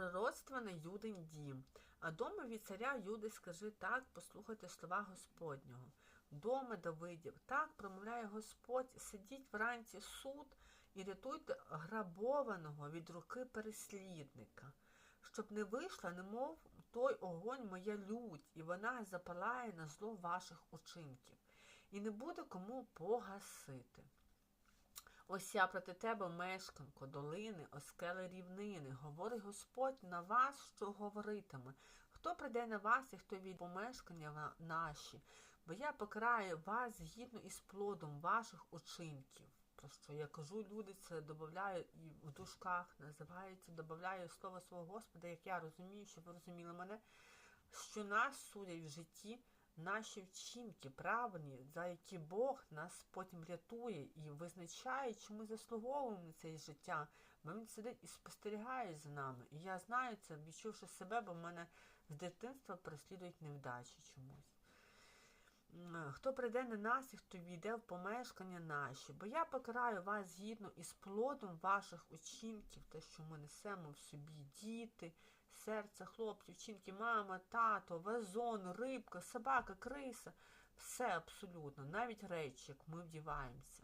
Пророцтво на Юдин дім. А дома від царя Юди скажи так, послухайте слова Господнього. Доме Давидів, так промовляє Господь, сидіть вранці суд і рятуйте грабованого від руки переслідника, щоб не вийшла, немов той огонь моя лють, і вона запалає на зло ваших учинків, і не буде кому погасити. Ось я проти тебе, мешканко, долини, оскели рівнини, говорить Господь на вас, що говоритиме. Хто прийде на вас і хто від помешкання наші, бо я покараю вас згідно із плодом ваших учинків. Про що я кажу, люди це додаю і в дужках називається, додаю слово свого Господа, як я розумію, щоб ви розуміли мене, що нас судять в житті наші вчинки правильні, за які Бог нас потім рятує і визначає, чи ми заслуговуємо це життя. Бо він сидить і спостерігає за нами. І я знаю це, відчувши себе, бо мене з дитинства переслідують невдачі чомусь. Хто прийде на нас і хто війде в помешкання наші, бо я покараю вас згідно із плодом ваших учинків, те, що ми несемо в собі діти, серце, хлопці, вчинки, мама, тато, вазон, рибка, собака, криса, все абсолютно, навіть речі, як ми вдіваємося.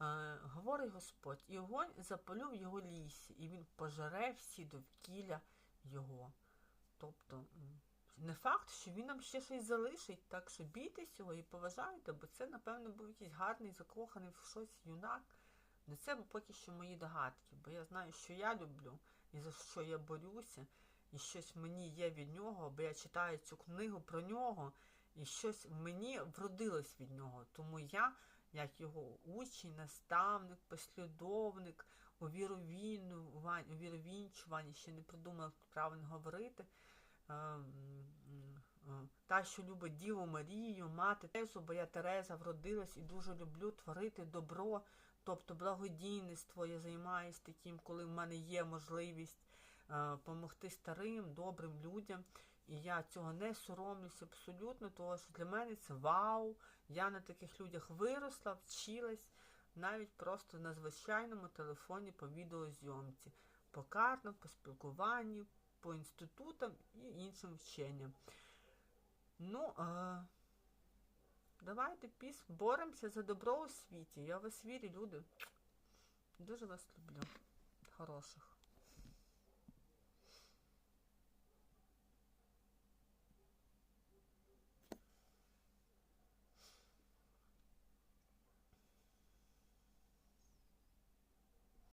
Е, говорить Господь, і огонь запалю в його лісі, і він пожере всі довкілля його. Тобто, не факт, що він нам ще щось залишить, так що бійтесь його і поважайте, бо це, напевно, був якийсь гарний, закоханий в щось юнак. Ну, це поки що мої догадки, бо я знаю, що я люблю і за що я борюся, і щось мені є від нього, бо я читаю цю книгу про нього, і щось мені вродилось від нього. Тому я, як його учень, наставник, послідовник, у ще не придумав правильно говорити. е, м, м, е, Та, що любить Діву Марію, мати Терезу, бо я Тереза вродилась і дуже люблю творити добро, тобто благодійництво. Я займаюся таким, коли в мене є можливість допомогти старим, добрим людям. І я цього не соромлюся абсолютно, тому що для мене це вау. Я на таких людях виросла, вчилась навіть просто на звичайному телефоні по відеозйомці, по картам, по спілкуванню, по інститутам і іншим вченням. Ну, е, давайте піс, боремося за добро у світі. Я вас вірю, люди. Дуже вас люблю. Хороших.